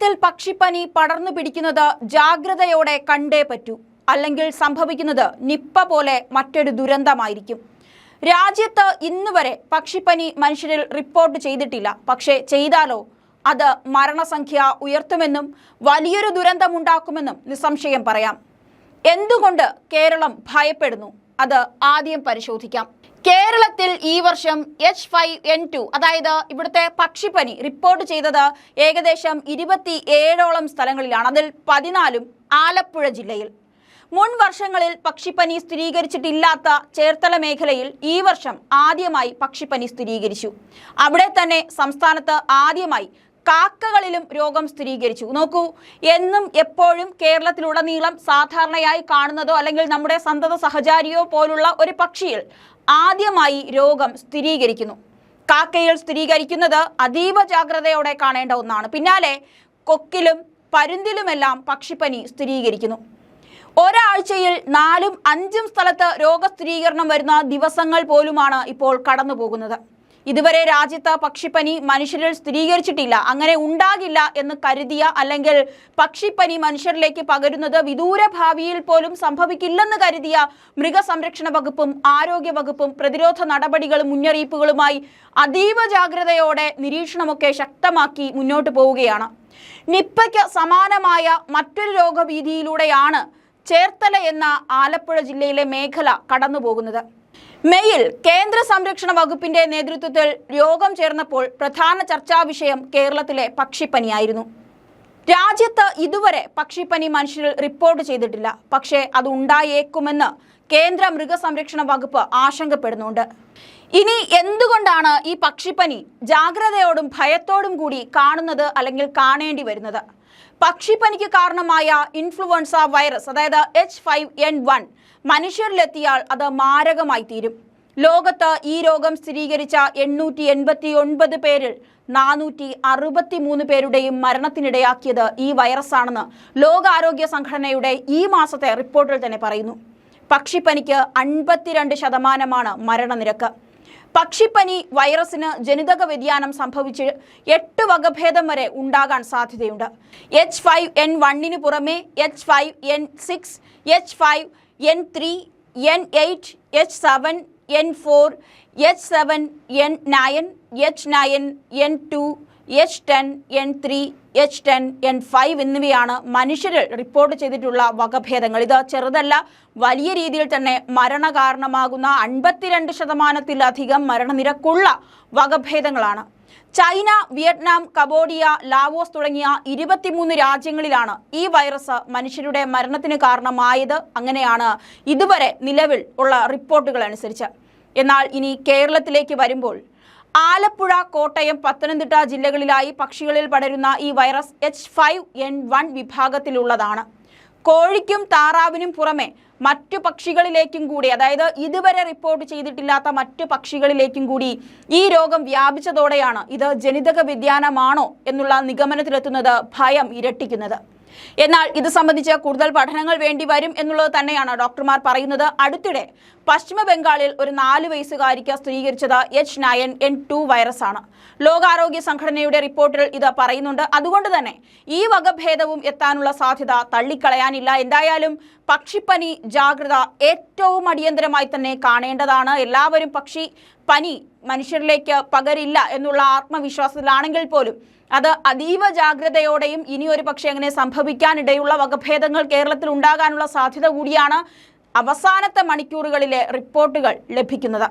കേരളത്തിൽ പക്ഷിപ്പനി പടർന്നു പിടിക്കുന്നത് ജാഗ്രതയോടെ കണ്ടേ പറ്റൂ. അല്ലെങ്കിൽ സംഭവിക്കുന്നത് നിപ്പ പോലെ മറ്റൊരു ദുരന്തമായിരിക്കും. രാജ്യത്ത് ഇന്ന് വരെ പക്ഷിപ്പനി മനുഷ്യരിൽ റിപ്പോർട്ട് ചെയ്തിട്ടില്ല. പക്ഷേ ചെയ്താലോ? അത് മരണസംഖ്യ ഉയർത്തുമെന്നും വലിയൊരു ദുരന്തമുണ്ടാക്കുമെന്നും നിസ്സംശയം പറയാം. എന്തുകൊണ്ട് കേരളം ഭയപ്പെടുന്നു? അത് ആദ്യം പരിശോധിക്കാം. കേരളത്തിൽ ഈ വർഷം എച്ച് ഫൈവ് എൻ ടു അതായത് ഇവിടുത്തെ പക്ഷിപ്പനി റിപ്പോർട്ട് ചെയ്തത് ഏകദേശം ഇരുപത്തി ഏഴോളം സ്ഥലങ്ങളിലാണ് അതിൽ പതിനാലും ആലപ്പുഴ ജില്ലയിൽ. മുൻ വർഷങ്ങളിൽ പക്ഷിപ്പനി സ്ഥിരീകരിച്ചിട്ടില്ലാത്ത ചേർത്തല മേഖലയിൽ ഈ വർഷം ആദ്യമായി പക്ഷിപ്പനി സ്ഥിരീകരിച്ചു. അവിടെ തന്നെ സംസ്ഥാനത്ത് ആദ്യമായി കാക്കകളിലും രോഗം സ്ഥിരീകരിച്ചു. നോക്കൂ എന്നും എപ്പോഴും കേരളത്തിലുടനീളം സാധാരണയായി കാണുന്നതോ അല്ലെങ്കിൽ നമ്മുടെ സന്തത സഹചാരിയോ പോലുള്ള ഒരു പക്ഷിയിൽ ആദ്യമായി രോഗം സ്ഥിരീകരിക്കുന്നു. കാക്കയിൽ സ്ഥിരീകരിക്കുന്നത് അതീവ ജാഗ്രതയോടെ കാണേണ്ട ഒന്നാണ്. പിന്നാലെ കൊക്കിലും പരുന്തിലുമെല്ലാം പക്ഷിപ്പനി സ്ഥിരീകരിക്കുന്നു. ഒരാഴ്ചയിൽ നാലും അഞ്ചും സ്ഥലത്ത് രോഗസ്ഥിരീകരണം വരുന്ന ദിവസങ്ങൾ പോലുമാണ് ഇപ്പോൾ കടന്നു പോകുന്നത് ഇതുവരെ രാജ്യത്ത് പക്ഷിപ്പനി മനുഷ്യരിൽ സ്ഥിരീകരിച്ചിട്ടില്ല. അങ്ങനെ ഉണ്ടാകില്ല എന്ന് കരുതിയ അല്ലെങ്കിൽ പക്ഷിപ്പനി മനുഷ്യരിലേക്ക് പകരുന്നത് വിദൂര ഭാവിയിൽ പോലും സംഭവിക്കില്ലെന്ന് കരുതിയ മൃഗസംരക്ഷണ വകുപ്പും ആരോഗ്യ വകുപ്പും പ്രതിരോധ നടപടികളും മുന്നറിയിപ്പുകളുമായി അതീവ ജാഗ്രതയോടെ നിരീക്ഷണമൊക്കെ ശക്തമാക്കി മുന്നോട്ട് പോവുകയാണ്. നിപ്പയ്ക്ക് സമാനമായ മറ്റൊരു രോഗഭീതിയിലൂടെയാണ് ചേർത്തല എന്ന ആലപ്പുഴ ജില്ലയിലെ മേഖല കടന്നുപോകുന്നത്. മെയിൽ കേന്ദ്ര സംരക്ഷണ വകുപ്പിന്റെ നേതൃത്വത്തിൽ യോഗം ചേർന്നപ്പോൾ പ്രധാന ചർച്ചാ വിഷയം കേരളത്തിലെ പക്ഷിപ്പനിയായിരുന്നു. രാജ്യത്ത് ഇതുവരെ പക്ഷിപ്പനി മനുഷ്യരിൽ റിപ്പോർട്ട് ചെയ്തിട്ടില്ല. പക്ഷേ അത് ഉണ്ടായേക്കുമെന്ന് കേന്ദ്ര മൃഗസംരക്ഷണ വകുപ്പ് ആശങ്കപ്പെടുന്നുണ്ട്. ഇനി എന്തുകൊണ്ടാണ് ഈ പക്ഷിപ്പനി ജാഗ്രതയോടും ഭയത്തോടും കൂടി കാണുന്നത് അല്ലെങ്കിൽ കാണേണ്ടി വരുന്നത്? പക്ഷിപ്പനിക്ക് കാരണമായ ഇൻഫ്ലുവൻസ വൈറസ് അതായത് എച്ച് ഫൈവ് എൻ വൺ മനുഷ്യരിലെത്തിയാൽ അത് മാരകമായി തീരും. ലോകത്ത് ഈ രോഗം സ്ഥിരീകരിച്ച എണ്ണൂറ്റി എൺപത്തി ഒൻപത് പേരിൽ നാനൂറ്റി അറുപത്തി മൂന്ന് പേരുടെയും മരണത്തിനിടയാക്കിയത് ഈ വൈറസാണെന്ന് ലോകാരോഗ്യ സംഘടനയുടെ ഈ മാസത്തെ റിപ്പോർട്ടിൽ തന്നെ പറയുന്നു. പക്ഷിപ്പനിക്ക് അൻപത്തിരണ്ട് ശതമാനമാണ് മരണനിരക്ക്. പക്ഷിപ്പനി വൈറസിന് ജനിതക വ്യതിയാനം സംഭവിച്ച് എട്ട് വകഭേദം വരെ ഉണ്ടാകാൻ സാധ്യതയുണ്ട്. എച്ച് ഫൈവ് എൻ വണ്ണിന് പുറമെ H five N six H five N three N eight H seven N four H seven N nine H nine N two H ten N three H ten N five എന്നിവയാണ് മനുഷ്യരിൽ report ചെയ്തിട്ടുള്ള വകഭേദങ്ങൾ. ഇത് ചെറുതല്ല വലിയ രീതിയിൽ തന്നെ മരണകാരണമാകുന്ന അൻപത്തിരണ്ട് ശതമാനത്തിലധികം മരണനിരക്കുള്ള വകഭേദങ്ങളാണ്. ചൈന വിയറ്റ്നാം കബോഡിയ ലാവോസ് തുടങ്ങിയ ഇരുപത്തിമൂന്ന് രാജ്യങ്ങളിലാണ് ഈ വൈറസ് മനുഷ്യരുടെ മരണത്തിന് കാരണമായത്. അങ്ങനെയാണ് ഇതുവരെ നിലവിൽ ഉള്ള റിപ്പോർട്ടുകൾ അനുസരിച്ച്. എന്നാൽ ഇനി കേരളത്തിലേക്ക് വരുമ്പോൾ ആലപ്പുഴ കോട്ടയം പത്തനംതിട്ട ജില്ലകളിലായി പക്ഷികളിൽ പടരുന്ന ഈ virus H five N one വിഭാഗത്തിലുള്ളതാണ്. കോഴിക്കും താറാവിനും പുറമെ മറ്റു പക്ഷികളിലേക്കും കൂടി അതായത് ഇതുവരെ റിപ്പോർട്ട് ചെയ്തിട്ടില്ലാത്ത മറ്റു പക്ഷികളിലേക്കും കൂടി ഈ രോഗം വ്യാപിച്ചതോടെയാണ് ഇത് ജനിതക വ്യതിയാനമാണോ എന്നുള്ള നിഗമനത്തിലെത്തുന്നത് ഭയം ഇരട്ടിക്കുന്നത്. എന്നാൽ ഇത് സംബന്ധിച്ച് കൂടുതൽ പഠനങ്ങൾ വേണ്ടി വരും എന്നുള്ളത് തന്നെയാണ് ഡോക്ടർമാർ പറയുന്നത്. അടുത്തിടെ പശ്ചിമ ബംഗാളിൽ ഒരു നാല് വയസ്സുകാരിക്ക് സ്ഥിരീകരിച്ചത് H nine N two virus ആണ് ലോകാരോഗ്യ സംഘടനയുടെ റിപ്പോർട്ടിൽ ഇത് പറയുന്നുണ്ട്. അതുകൊണ്ട് തന്നെ ഈ വകഭേദവും എത്താനുള്ള സാധ്യത തള്ളിക്കളയാനില്ല. എന്തായാലും പക്ഷിപ്പനി ജാഗ്രത ഏറ്റവും അടിയന്തരമായി തന്നെ കാണേണ്ടതാണ്. എല്ലാവരും പക്ഷി പനി മനുഷ്യരിലേക്ക് പകരില്ല എന്നുള്ള ആത്മവിശ്വാസത്തിലാണെങ്കിൽ പോലും അത് അതീവ ജാഗ്രതയോടെയും ഇനി ഒരു പക്ഷേ അങ്ങനെ സംഭവിക്കാനിടയുള്ള വകഭേദങ്ങൾ കേരളത്തിൽ ഉണ്ടാകാനുള്ള സാധ്യത കൂടിയാണ് അവസാനത്തെ മണിക്കൂറുകളിലെ റിപ്പോർട്ടുകൾ ലഭിക്കുന്നത്.